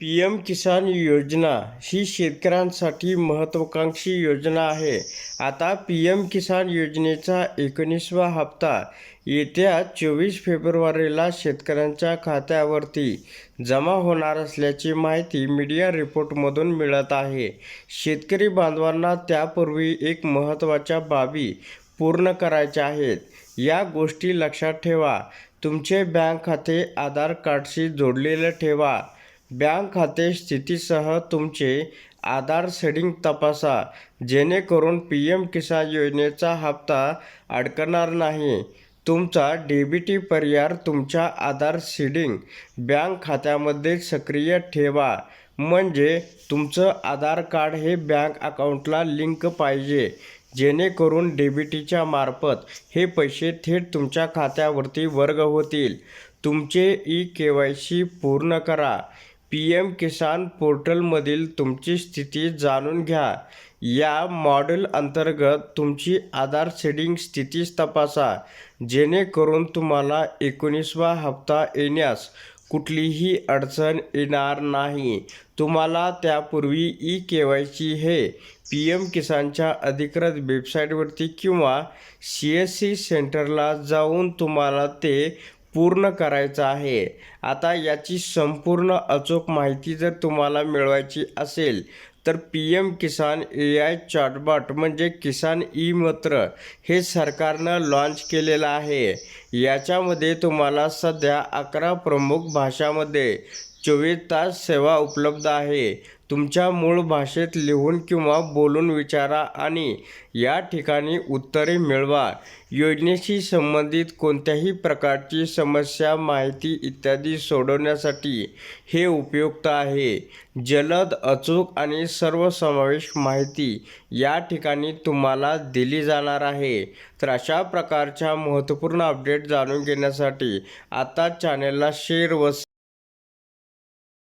P M किसान योजना ही शेतकऱ्यांसाठी महत्त्वाकांक्षी योजना आहे. आता पी एम किसान योजनेचा एकोणीसवा हप्ता येत्या चोवीस फेब्रुवारीला शेतकऱ्यांच्या खात्यावरती जमा होणार असल्याची माहिती मीडिया रिपोर्टमधून मिळत आहे. शेतकरी बांधवांना त्यापूर्वी एक महत्त्वाच्या बाबी पूर्ण करायच्या आहेत. या गोष्टी लक्षात ठेवा. तुमचे बँक खाते आधार कार्डशी जोडलेलं ठेवा. बँक खाते स्थितीसह तुमचे आधार सेडिंग तपासा जेणेकरून पी एम किसान योजनेचा हप्ता अडकणार नाही. तुमचा डेबिटी पर्याय तुमच्या आधार सीडिंग बँक खात्यामध्ये सक्रिय ठेवा. म्हणजे तुमचं आधार कार्ड हे बँक अकाउंटला लिंक पाहिजे जेणेकरून डेबिटीच्या मार्फत हे पैसे थेट तुमच्या खात्यावरती वर्ग होतील. तुमचे ई के वाय सी पूर्ण करा. पी एम किसान पोर्टलमधील तुमची स्थिती जाणून घ्या. या मॉडेल अंतर्गत तुमची आधार सेडिंग स्थिती तपासा. जेणेकरून तुम्हाला एकोणीसवा हप्ता येण्यास कुठलीही अडचण येणार नाही. तुम्हाला त्यापूर्वी ई के वाय सी हे पी एम किसानच्या अधिकृत वेबसाईटवरती किंवा सी एस सी सेंटरला जाऊन तुम्हाला ते पूर्ण करायचं आहे. आता याची संपूर्ण अचूक माहिती जर तुम्हाला मिळवायची असेल तर P M Kisan A I chatbot म्हणजे किसान ई मित्र हे सरकारनं लॉन्च केलेलं आहे. याच्यामध्ये तुम्हाला सध्या अकरा प्रमुख भाषामध्ये चोवीस तास सेवा उपलब्ध आहे. तुमच्या मूळ भाषेत लिहून किंवा बोलून विचारा आणि या ठिकाणी उत्तरे मिळवा. योजनेशी संबंधित कोणत्याही प्रकारची समस्या माहिती इत्यादी सोडवण्यासाठी हे उपयुक्त आहे. जलद अचूक आणि सर्वसमावेश माहिती या ठिकाणी तुम्हाला दिली जाणार आहे. तर अशा प्रकारच्या महत्त्वपूर्ण अपडेट जाणून घेण्यासाठी आता चॅनेलला शेअर व